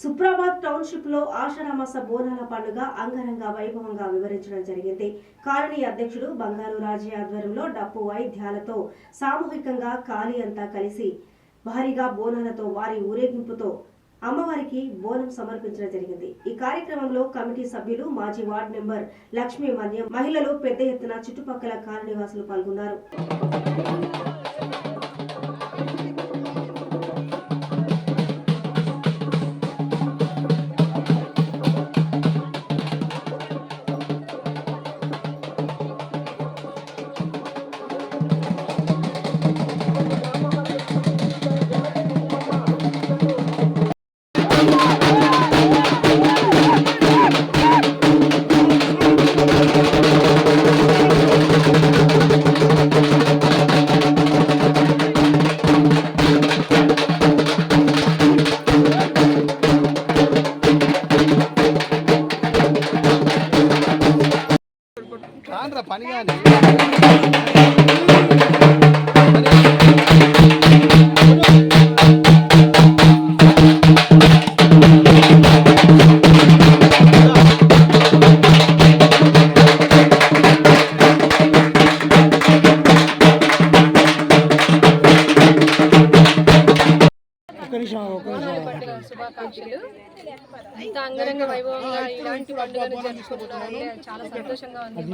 సుప్రాబాద్ టౌన్షిప్లో ఆషాఢమాస బోనాల పండుగ అంగరంగ వైభవంగా వివరించడం జరిగింది. కాలనీ అధ్యక్షుడు బంగారు రాజయ్య ఆధ్వర్యంలో డప్పు వాయిద్యాలతో సామూహికంగా కాలి అంతా కలిసి భారీగా బోనాలతో వారి ఊరేగింపుతో అమ్మవారికి బోనం సమర్పించడం జరిగింది. ఈ కార్యక్రమంలో కమిటీ సభ్యులు మాజీ వార్డు మెంబర్ లక్ష్మీ మద్యం మహిళలు పెద్ద ఎత్తున చుట్టుపక్కల కాలనీవాసులు పాల్గొన్నారు. పని కానీ శుభాకాంక్షలు ఇంత అంగరంగ వైభవంగా ఇలాంటి పండుగను జరుపుకుంటున్నాం చాలా సంతోషంగా ఉంది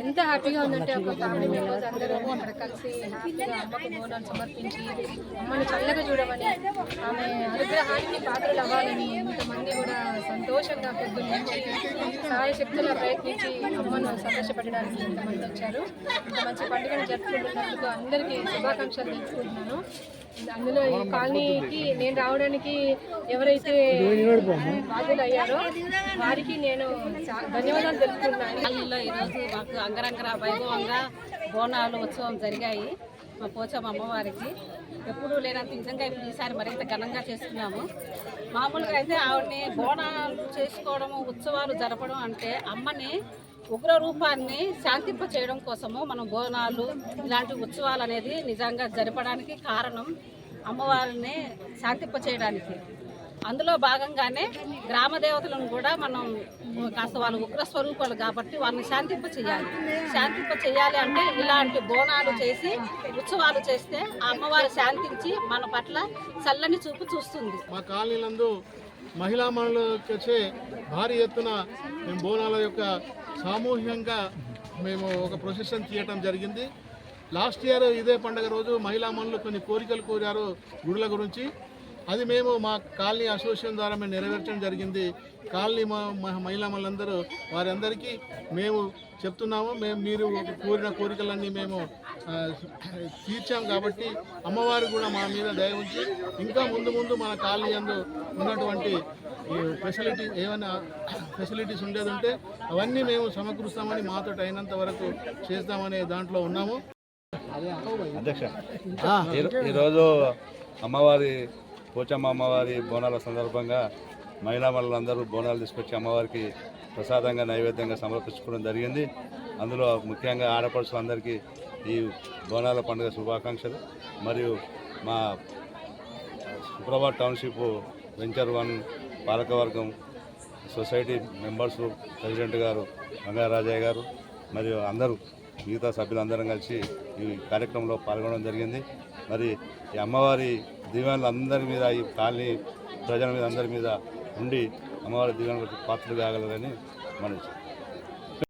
ఎంత హ్యాపీగా ఉందంటే ఒక ఫ్యామిలీ మెంబర్స్ అందరూ అక్కడ కలిసి హ్యాపీగా అమ్మకు బోనాలు సమర్పించి అమ్మని చల్లగా చూడమని ఆమె అనుగ్రహానికి పాత్రలు అవ్వాలని ఇంతమంది కూడా సంతోషంగా పొద్దున్న సహాయ శక్తుల ప్రయత్నించి అమ్మను సంతోషపెట్టడానికి ఇంతమంది వచ్చారు. ఇంత మంచి పండుగను జరుపుకుంటున్నందుకు అందరికీ శుభాకాంక్షలు తెలుసుకుంటున్నాను అందులో ఈ కాలనీకి నేను రావడానికి ఎవరైతే బాధ్యులు అయ్యారో వారికి నేను ధన్యవాదాలు తెలుపుతున్నాను. కాలనీలో ఈరోజు మాకు అంగరంగ వైభవంగా బోనాలు ఉత్సవం జరిగాయి మా పోచమ్మ అమ్మవారికి. ఎప్పుడూ లేనంత నిజంగా ఇప్పుడు ఈసారి మరింత ఘనంగా చేసుకున్నాము మామూలుగా అయితే ఆవిడని బోనాలు చేసుకోవడము ఉత్సవాలు జరపడం అంటే అమ్మని ఉగ్ర రూపాన్ని శాంతింప చేయడం కోసము మనం బోనాలు ఇలాంటి ఉత్సవాలు అనేది నిజంగా జరపడానికి కారణం అమ్మవారిని శాంతింప చేయడానికి. అందులో భాగంగానే గ్రామ దేవతలను కూడా మనం కాస్త వాళ్ళు ఉగ్ర స్వరూపాలు కాబట్టి వాళ్ళని శాంతింప చేయాలి. శాంతింప చేయాలి అంటే ఇలాంటి బోనాలు చేసి ఉత్సవాలు చేస్తే ఆ అమ్మవారు శాంతించి మన పట్ల చల్లని చూపు చూస్తుంది. మా కాలనీలందు మహిళా మనులు వచ్చే భారీ ఎత్తున మేము బోనాల యొక్క సామూహికంగా మేము ఒక ప్రొసెషన్ తీయటం జరిగింది. లాస్ట్ ఇయర్ ఇదే పండగ రోజు మహిళా మనులు కొన్ని కోరికలు కోరారు గుడుల గురించి. అది మేము మా కాలనీ అసోసియేషన్ ద్వారా మేము నెరవేర్చడం జరిగింది. కాలనీ మహిళా మనులందరూ వారందరికీ మేము చెప్తున్నాము మేము మీరు కోరిన కోరికలన్నీ మేము తీర్చాం కాబట్టి అమ్మవారు కూడా మా మీద దయ ఉంచి ఇంకా ముందు ముందు మన కాలనీ అందు ఉన్నటువంటి ఈ ఫెసిలిటీ ఏమైనా ఫెసిలిటీస్ ఉండేది ఉంటే అవన్నీ మేము సమకూరుస్తామని మాతో అయినంత వరకు చేస్తామనే దాంట్లో ఉన్నాము. అధ్యక్ష ఈరో- ఈరోజు అమ్మవారి పోచమ్మ అమ్మవారి బోనాల సందర్భంగా మహిళా మనులందరూ బోనాలు తీసుకొచ్చి అమ్మవారికి ప్రసాదంగా నైవేద్యంగా సమర్పించుకోవడం జరిగింది. అందులో ముఖ్యంగా ఆడపడుచులందరికీ ఈ బోనాల పండుగ శుభాకాంక్షలు. మరియు మా శుక్రవార్ టౌన్షిప్ వెంచర్ వన్ పాలకవర్గం సొసైటీ మెంబర్స్ ప్రెసిడెంట్ గారు రంగారాజయ్య గారు మరియు అందరూ మిగతా సభ్యులందరం కలిసి ఈ కార్యక్రమంలో పాల్గొనడం జరిగింది. మరి ఈ అమ్మవారి దీవెనలు అందరి మీద ఈ కాలనీ ప్రజల మీద అందరి మీద ఉండి అమ్మవారి దీవెనలకు పాత్రలు కాగలరని మనం